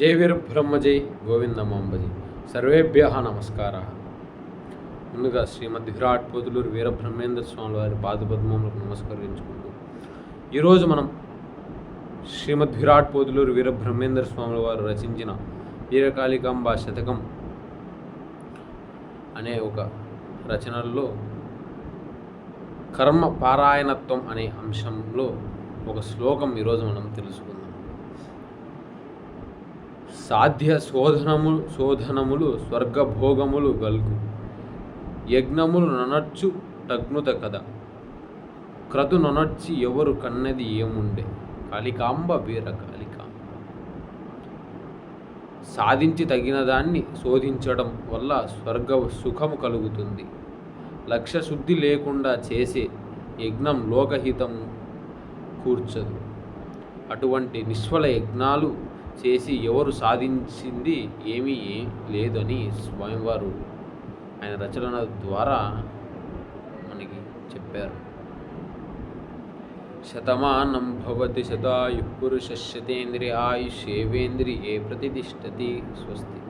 జై వీర బ్రహ్మజై గోవిందమాంబజీ సర్వేభ్య నమస్కార. ముందుగా శ్రీమద్ విరాట్ పోతులూరు వీర బ్రహ్మేంద్ర స్వామి వారి పాదపద్మములకు నమస్కరించుకుంటూ ఈరోజు మనం శ్రీమద్ విరాట్ పోతులూరు వీర బ్రహ్మేంద్ర వారు రచించిన వీరకాళికాంబ శతకం అనే ఒక రచనల్లో కర్మ పారాయణత్వం అనే అంశంలో ఒక శ్లోకం ఈరోజు మనం తెలుసుకుందాం. సాధ్య శోధనము శోధనములు స్వర్గభోగములు గల్గు. యజ్ఞములు ననర్చు టగ్నుత కథ. క్రతు నొనర్చి ఎవరు కన్నది ఏముండే? కాళికాంబ వీర కాళికాంబ. సాధించి తగిన దాన్ని శోధించడం వల్ల స్వర్గ సుఖము కలుగుతుంది. లక్ష్య శుద్ధి లేకుండా చేసే యజ్ఞం లోకహితం కూర్చదు. అటువంటి నిష్ఫల యజ్ఞాలు చేసి ఎవరు సాధించింది ఏమీ లేదని స్వామివారు ఆయన రచనల ద్వారా మనకి చెప్పారు. శతమానం భవతి శతాయు పురుష శతేంద్రియ ఆయుష్యేవేంద్రియే ప్రతిష్టతి స్వస్తి.